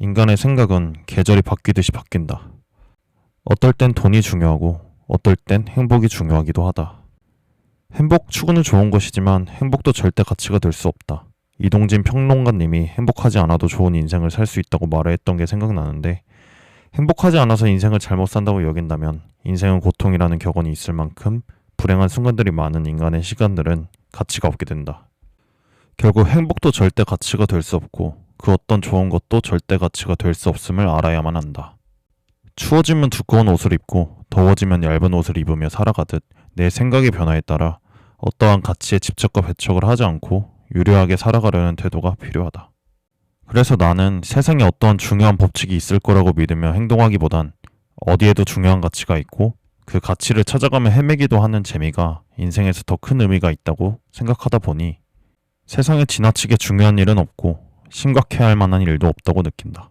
인간의 생각은 계절이 바뀌듯이 바뀐다. 어떨 땐 돈이 중요하고 어떨 땐 행복이 중요하기도 하다. 행복 추구는 좋은 것이지만 행복도 절대 가치가 될 수 없다. 이동진 평론가님이 행복하지 않아도 좋은 인생을 살 수 있다고 말했던 게 생각나는데 행복하지 않아서 인생을 잘못 산다고 여긴다면 인생은 고통이라는 격언이 있을 만큼 불행한 순간들이 많은 인간의 시간들은 가치가 없게 된다. 결국 행복도 절대 가치가 될 수 없고 그 어떤 좋은 것도 절대 가치가 될 수 없음을 알아야만 한다. 추워지면 두꺼운 옷을 입고 더워지면 얇은 옷을 입으며 살아가듯 내 생각의 변화에 따라 어떠한 가치에 집착과 배척을 하지 않고 유려하게 살아가려는 태도가 필요하다. 그래서 나는 세상에 어떠한 중요한 법칙이 있을 거라고 믿으며 행동하기보단 어디에도 중요한 가치가 있고 그 가치를 찾아가며 헤매기도 하는 재미가 인생에서 더 큰 의미가 있다고 생각하다 보니 세상에 지나치게 중요한 일은 없고 심각해야 할 만한 일도 없다고 느낀다.